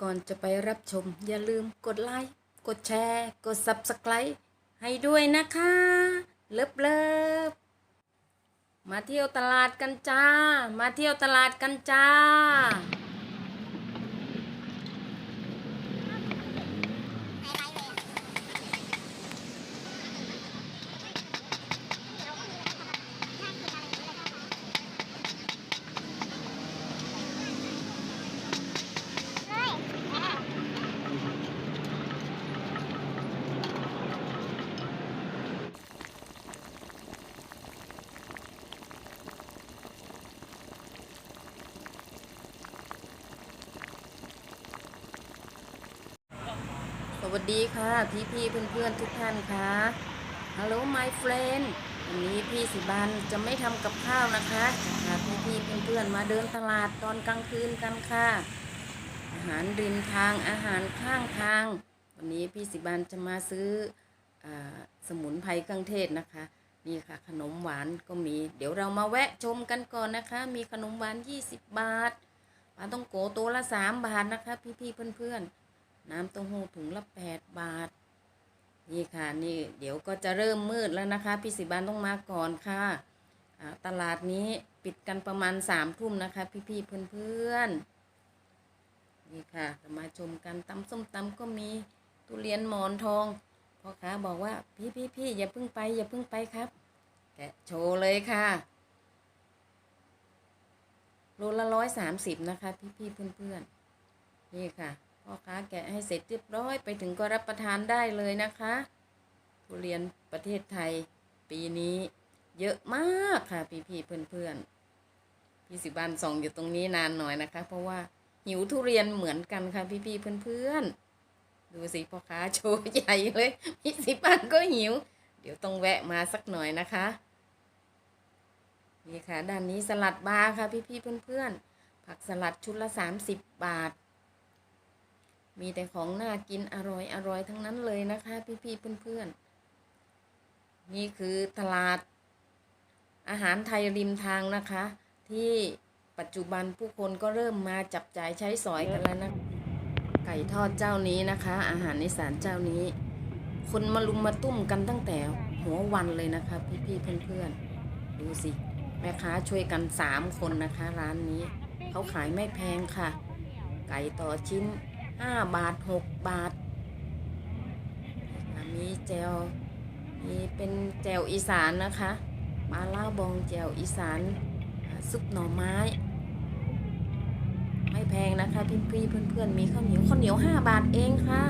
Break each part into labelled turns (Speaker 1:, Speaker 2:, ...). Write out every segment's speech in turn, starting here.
Speaker 1: ก่อนจะไปรับชม อย่าลืมกดไลค์ กดแชร์ กด Subscribe ให้ด้วยนะคะ เลิฟเลิฟมาเที่ยวตลาดกันจ้า มาเที่ยวตลาดกันจ้า วัสดีค่ะพี่พี่เพื่อนเพื่อนทุกท่านค่ะ Hello my friend วันนี้พี่สิบันจะไม่ทำกับข้าวนะคะจะพาพี่พี่เพื่อนเพื่อนมาเดินตลาดตอนกลางคืนกันค่ะ อาหารริมทางอาหารข้างทาง วันนี้พี่สิบันจะมาซื้ออสมุนไพรเครื่องเทศนะคะ นี่ค่ะขนมหวานก็มี เดี๋ยวเรามาแวะชมกันก่อนนะคะ มีขนมหวาน 20 บาทปลาต้องโกตัวละ 3 บาทนะคะ พี่พี่เพื่อนเพื่อนๆ น้ำเต้าหู้ถุงละ8บาท นี่ค่ะนี่เดี๋ยวก็จะเริ่มมืดแล้วนะคะ พี่สิบานต้องมาก่อนค่ะ ตลาดนี้ปิดกันประมาณสามทุ่มนะคะ พี่ๆเพื่อนๆนี่ค่ะมาชมกันตำส้มตำก็มีทุเรียนหมอนทองพ่อค้าบอกว่าพี่พี่พี่อย่าเพิ่งไป อย่าเพิ่งไปครับ แกะโชว์เลยค่ะโลละร้อยสามสิบนะคะ พี่พี่ๆเพื่อนๆนี่ค่ะ พ่อค้าแกะให้เสร็จเรียบร้อยไปถึงก็รับประทานได้เลยนะคะ ทุเรียนประเทศไทย ปีนี้ เยอะมากค่ะพี่พี่เพื่อนเพื่อนๆพี่สิบันส่องอยู่ตรงนี้นานหน่อยนะคะ เพราะว่าหิวทุเรียนเหมือนกันค่ะพี่พี่เพื่อนเพื่อนๆดูสิพ่อค้าโชว์ใหญ่เลยพี่สิบันก็หิว เดี๋ยวต้องแวะมาสักหน่อยนะคะนี่ค่ะด้านนี้สลัดบาร์ค่ะพี่พี่เพื่อนเพื่อนๆผักสลัดชุดละสามสิบบาท มีแต่ของน่ากินอร่อยอร่อยทั้งนั้นเลยนะคะพี่ๆเพื่อนๆ นี่คือตลาด อาหารไทยริมทางนะคะ ที่ปัจจุบันผู้คนก็เริ่มมาจับจ่ายใช้สอยกันแล้วนะไก่ทอดเจ้านี้นะคะ อาหารในสารเจ้านี้ คนมาลุมมาตุ้มกันตั้งแต่หัววันเลยนะคะ พี่ๆเพื่อนๆ ดูสิ แม่ค้าช่วยกันสามคนนะคะ ร้านนี้ เขาขายไม่แพงค่ะ ไก่ต่อชิ้น ห้าบาทหกบาท มีแจวมีเป็นแจวอีสานนะคะมาล่าบองแจวอีสานซุปหน่อไม้ ไม่แพงนะคะพี่พี่ๆเพื่อนๆมีข้าวเหนียวข้าวเหนียวห้าบาทเองค่ะ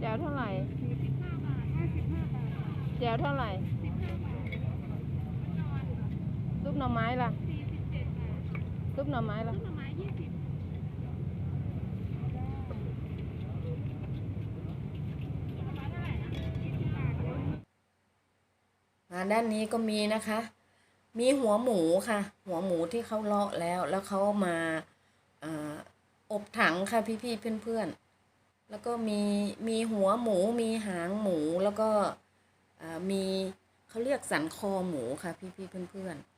Speaker 2: แจวเท่าไหร่แจวเท่าไหร่ ซุปหน่อไม้ล่ะซุปหน่อไม้ล่ะ
Speaker 1: มาด้านนี้ก็มีนะคะ มีหัวหมูค่ะ หัวหมูที่เขาเลาะแล้ว แล้วเขามาอาอบถังค่ะพี่พี่ๆเพื่อนๆ แล้วก็มีมีหัวหมู มีหางหมูแล้วก็อ่ามีเขาเรียกสันคอหมูค่ะพี่พี่ๆเพื่อนๆ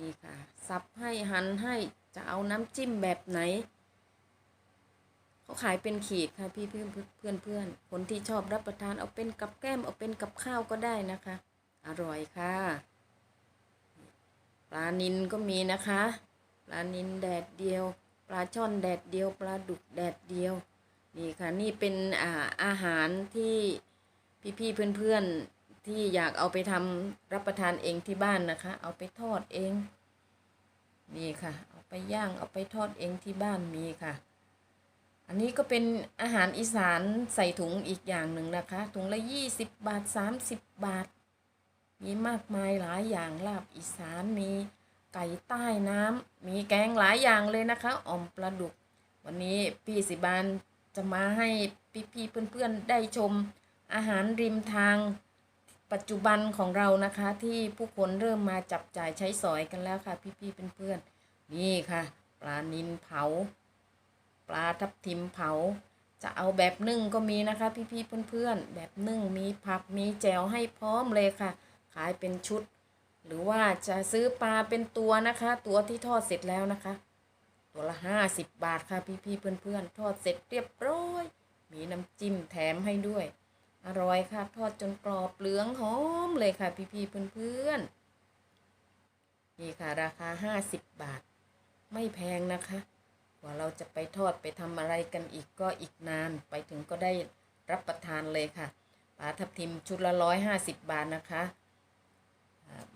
Speaker 1: นี่ค่ะ สับให้หั่นให้จะเอาน้ำจิ้มแบบไหน เขาขายเป็นขีดค่ะพี่เพื่อนเพื่อนเพื่อนคนที่ชอบรับประทานเอาเป็นกับแก้มเอาเป็นกับข้าวก็ได้นะคะ อร่อยค่ะ ปลานินก็มีนะคะ ปลานินแดดเดียว ปลาช่อนแดดเดียว ปลาดุกแดดเดียว นี่ค่ะนี่เป็นอาอาหารที่พี่ๆเพื่อนๆ ที่อยากเอาไปทำรับประทานเองที่บ้านนะคะ เอาไปทอดเอง นี่ค่ะ เอาไปย่างเอาไปทอดเองที่บ้านมีค่ะ อันนี้ก็เป็นอาหารอีสานใส่ถุงอีกอย่างหนึ่งนะคะ ถุงละยี่สิบบาทสามสิบบาท มีมากมายหลายอย่างลาบอีสานมีไก่ใต้น้ำมีแกงหลายอย่างเลยนะคะอ่อมปลาดุก วันนี้พี่สิบานจะมาให้พี่ๆเพื่อนๆได้ชมอาหารริมทาง ปัจจุบันของเรานะคะที่ผู้คนเริ่มมาจับจ่ายใช้สอยกันแล้วค่ะ พี่ๆเพื่อนๆนี่ค่ะ ปลานินเผา ปลาทับทิมเผา จะเอาแบบนึ่งก็มีนะคะ พี่ๆเพื่อนๆแบบนึ่งมีผักมีแจวให้พร้อมเลยค่ะ ขายเป็นชุด หรือว่าจะซื้อปลาเป็นตัวนะคะ ตัวที่ทอดเสร็จแล้วนะคะ ตัวละห้าสิบบาทค่ะพี่ๆเพื่อนๆทอดเสร็จเรียบร้อย มีน้ำจิ้มแถมให้ด้วย อร่อยค่ะ ทอดจนกรอบเหลืองหอมเลยค่ะ พี่ๆเพื่อนๆนี่ค่ะราคาห้าสิบบาท ไม่แพงนะคะ กว่าเราจะไปทอดไปทำอะไรกันอีกก็อีกนานไปถึงก็ได้รับประทานเลยค่ะปลาทับทิมชุดละร้อยห้าสิบบาทนะคะ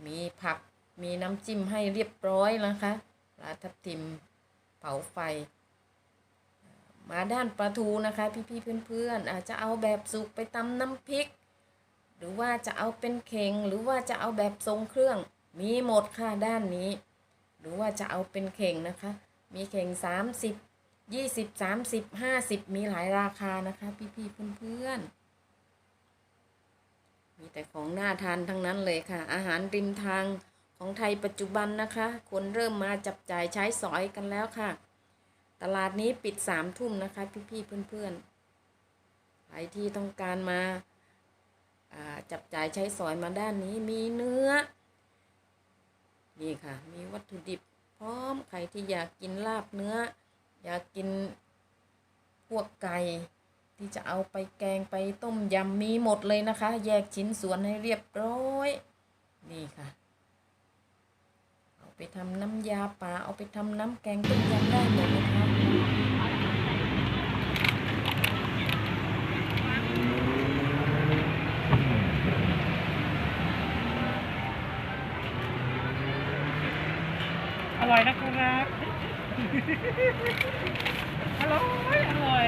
Speaker 1: มีผักมีน้ำจิ้มให้เรียบร้อยนะคะปลาทับทิมเผาไฟ มาด้านปลาทูนะคะ พี่ๆเพื่อนๆอาจจะเอาแบบสุกไปตำน้ำพริก หรือว่าจะเอาเป็นเข่งหรือว่าจะเอาแบบทรงเครื่อง มีหมดค่ะด้านนี้ หรือว่าจะเอาเป็นเข่งนะคะ มีเข่งสามสิบยี่สิบสามสิบห้าสิบมีหลายราคานะคะ พี่ๆเพื่อนๆมีแต่ของน่าทานทั้งนั้นเลยค่ะ อาหารริมทางของไทยปัจจุบันนะคะ คนเริ่มมาจับจ่ายใช้สอยกันแล้วค่ะ ตลาดนี้ปิดสามทุ่มนะคะ พี่ๆเพื่อนๆใครที่ต้องการมาาจับจ่ายใช้สอยมาด้านนี้มีเนื้อ นี่ค่ะ มีวัตถุดิบพร้อมใครที่อยากกินลาบเนื้อ อยากกินพวกไก่ที่จะเอาไปแกงไปต้มยำมีหมดเลยนะคะ แยกชิ้นส่วนให้เรียบร้อย นี่ค่ะ ไปทำน้ำยาป่าเอาไปทำน้ำแกงต้มยำได้หมดนะคะ
Speaker 3: อร่อยนะครับ อร่อย อร่อย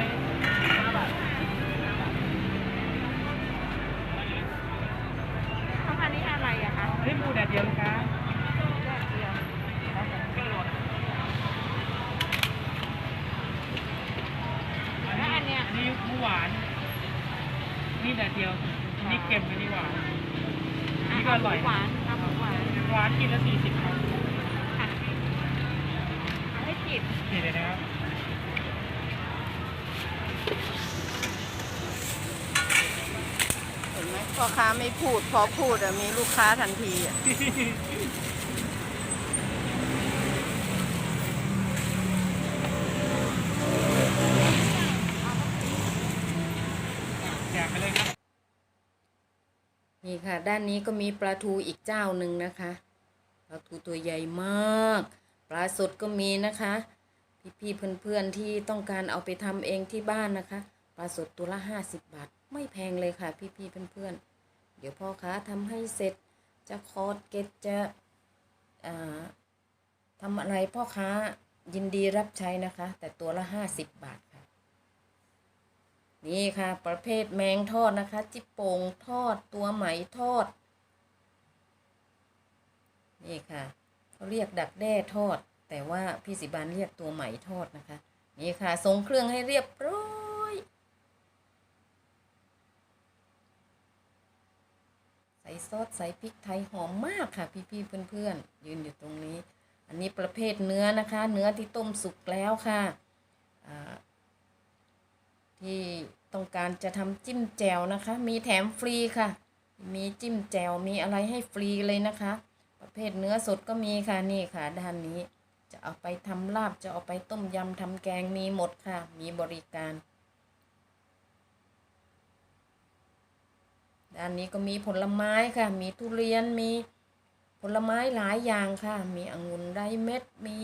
Speaker 2: ข้าวพันนี้อะไรอะคะ
Speaker 3: นี่หมูแดดเดียวนะครับ
Speaker 2: แยกเดียว แล้วอันเนี้ย
Speaker 3: อันนี้หมูหวาน นี่แดดเดียว อันนี้เค็มอันนี้หวาน อันนี้ก็อร่อย
Speaker 2: หวานเอาหมูหวาน
Speaker 3: หวานกินละสี่สิบครับ
Speaker 2: ค่ะเอาให้จิบ
Speaker 3: นี่เลยนะครับ
Speaker 2: เห็นไหม พ่อค้าไม่พูด พอพูดอะมีลูกค้าทันทีอะ
Speaker 3: แจกไปเลยครับ
Speaker 1: นี่ค่ะ ด้านนี้ก็มีปลาทูอีกเจ้าหนึ่งนะคะ ปลาทูตัวใหญ่มาก ปลาสดก็มีนะคะ พี่ๆเพื่อนๆที่ต้องการเอาไปทำเองที่บ้านนะคะ ปลาสดตัวละห้าสิบบาท ไม่แพงเลยค่ะ พี่ๆเพื่อนๆ เดี๋ยวพ่อค้าทำให้เสร็จจะคอร์ดเก็ตจะทำอะไรพ่อค้ายินดีรับใช้นะคะ แต่ตัวละห้าสิบบาทค่ะ นี่ค่ะ ประเภทแมงทอดนะคะ จิปโป่งทอดตัวไหมทอด นี่ค่ะเขาเรียกดักแด้ทอด แต่ว่าพี่สิบานเรียกตัวไหมทอดนะคะ นี่ค่ะทรงเครื่องให้เรียบร้อย ใส่ ซอสใส่พริกไทยหอมมากค่ะ พี่ๆเพื่อนๆยืนอยู่ตรงนี้ อันนี้ประเภทเนื้อนะคะ เนื้อที่ต้มสุกแล้วค่ะที่ต้องการจะทำจิ้มแจ่วนะคะ มีแถมฟรีค่ะ มีจิ้มแจ่วมีอะไรให้ฟรีเลยนะคะ ประเภทเนื้อสดก็มีค่ะนี่ค่ะ ด้านนี้ จะเอาไปทำลาบจะเอาไปต้มยำทำแกงมีหมดค่ะ มีบริการ ด้านนี้ก็มีผลไม้ค่ะ มีทุเรียนมีผลไม้หลายอย่างค่ะ มีองุ่นไรเม็ด มี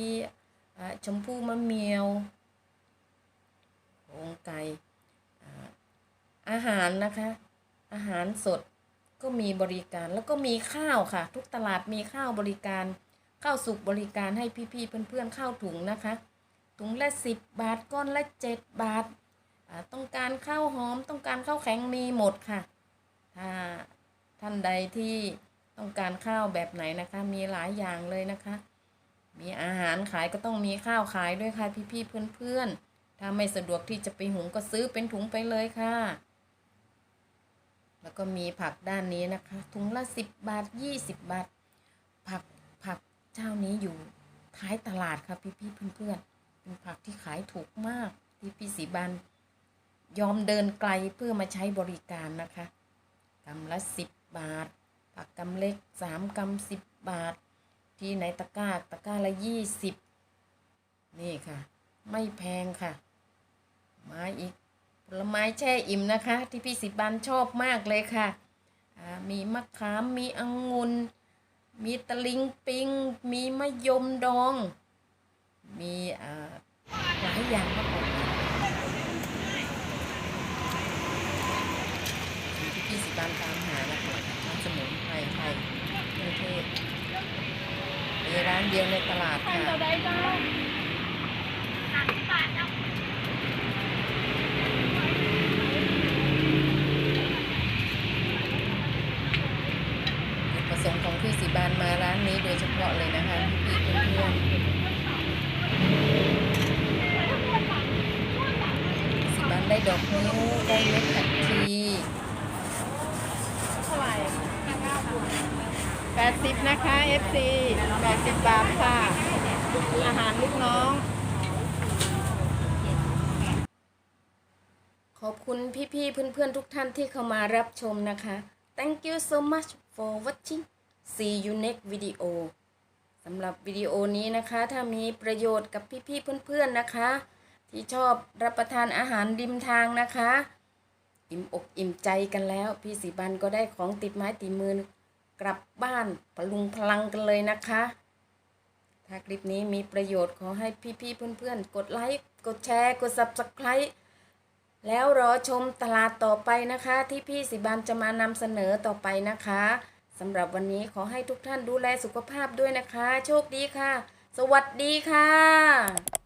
Speaker 1: อ่าชมพู่มะเมียวโครงไก่อาหารนะคะ อาหารสดก็มีบริการแล้วก็มีข้าวค่ะ ทุกตลาดมีข้าวบริการ ข้าวสุกบริการให้พี่ๆเพื่อนๆข้าวถุงนะคะ ถุงละสิบบาทก้อนละเจ็ดบาท ต้องการข้าวหอมต้องการข้าวแข็งมีหมดค่ะ ถ้าท่านใดที่ต้องการข้าวแบบไหนนะคะ มีหลายอย่างเลยนะคะ มีอาหารขายก็ต้องมีข้าวขายด้วยค่ะพี่ๆเพื่อนๆ ถ้าไม่สะดวกที่จะไปหุงก็ซื้อเป็นถุงไปเลยค่ะ แล้วก็มีผักด้านนี้นะคะ ถุงละสิบบาทยี่สิบบาท ผักผักเจ้านี้อยู่ท้ายตลาดค่ะพี่ๆเพื่อนๆ เป็นผักที่ขายถูกมากที่พี่สีบันยอมเดินไกลเพื่อมาใช้บริการนะคะ กำละสิบบาท ผักกำเล็กสามกำสิบบาท ที่ไหนตะกร้าตะกร้าละยี่สิบนี่ค่ะ ไม่แพงค่ะ มาอีกผลไม้แช่อิ่มนะคะ ที่พี่สิบบันชอบมากเลยค่ะ มีมะขาม มีองุ่นมีตะลิงปิง มีมะยมดอง มีอ่าหลายอย่างมากเลยสิ่ง ที่พี่สิบันตามหานะคะน้ำสมุนไพรไทยกรุงเทพมีร้านเดียวในตลาดค่ะ
Speaker 2: ได้เจ้า
Speaker 1: จุดประสงค์ของพี่สีบานมาร้านนี้โดยเฉพาะเลยนะคะพี่เพื่อนๆสีบานได้ดอกนิ้วได้เม็ดผัก
Speaker 2: 80 นะคะ FC 80 บาทค่ะ อาหารลูกน้อง
Speaker 1: ขอบคุณพี่ๆ เพื่อนๆ ทุกท่านที่เข้ามารับชมนะคะ Thank you so much for watching see you next video สำหรับวิดีโอนี้นะคะ ถ้ามีประโยชน์กับพี่ๆ เพื่อนๆ นะคะ ที่ชอบรับประทานอาหารริมทางนะคะ อิ่มอกอิ่มใจกันแล้ว พี่สีบันก็ได้ของติดไม้ติดมือ กลับบ้านพลุงพลังกันเลยนะคะ ถ้าคลิปนี้มีประโยชน์ขอให้พี่ๆเพื่อนๆ กดไลค์ กดแชร์ กด subscribe แล้วรอชมตลาดต่อไปนะคะ ที่พี่สิบันจะมานำเสนอต่อไปนะคะสำหรับวันนี้ขอให้ทุกท่านดูแลสุขภาพด้วยนะคะ โชคดีค่ะ สวัสดีค่ะ